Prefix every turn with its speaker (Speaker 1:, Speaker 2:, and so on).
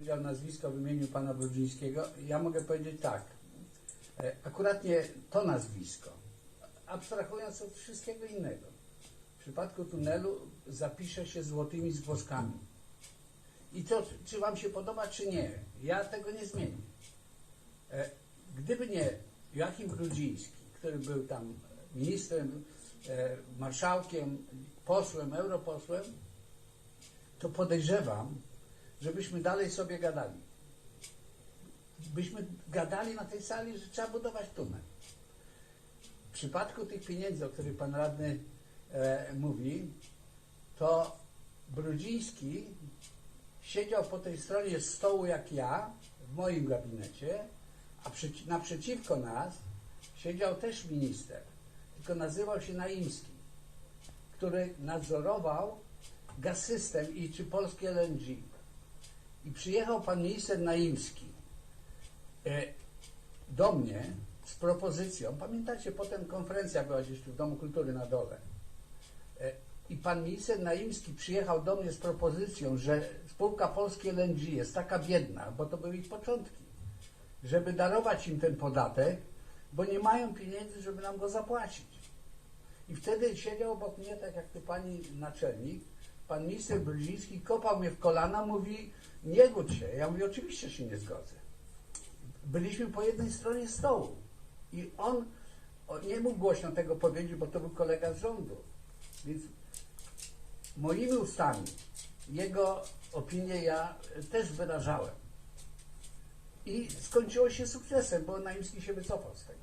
Speaker 1: powiedział nazwisko, wymienił pana Brudzińskiego. Ja mogę powiedzieć tak. E, Akurat nie to nazwisko, abstrahując od wszystkiego innego. W przypadku tunelu zapisze się złotymi zgłoskami. I to, czy wam się podoba, czy nie, ja tego nie zmienię. E, Gdyby nie Joachim Brudziński, który był tam ministrem, e, marszałkiem, posłem, europosłem, to podejrzewam, żebyśmy dalej sobie gadali. Byśmy gadali na tej sali, że trzeba budować tunel. W przypadku tych pieniędzy, o których pan radny e, mówi, to Brudziński siedział po tej stronie stołu jak ja, w moim gabinecie, a przeci- naprzeciwko nas siedział też minister, tylko nazywał się Naimski, który nadzorował gaz system i czy polskie LNG. I przyjechał pan minister Naimski e, do mnie z propozycją, pamiętacie, potem konferencja była gdzieś tu w Domu Kultury na dole. E, I pan minister Naimski przyjechał do mnie z propozycją, że spółka Polskie LNG jest taka biedna, bo to były ich początki, żeby darować im ten podatek, bo nie mają pieniędzy, żeby nam go zapłacić. I wtedy siedział obok mnie, tak jak tu pani naczelnik, pan minister Brudziński kopał mnie w kolana, mówi, nie gódź się. Ja mówię, oczywiście się nie zgodzę. Byliśmy po jednej stronie stołu. I on o, nie mógł głośno tego powiedzieć, bo to był kolega z rządu. Więc moimi ustami jego opinię ja też wyrażałem. I skończyło się sukcesem, bo Naimski się wycofał z tego.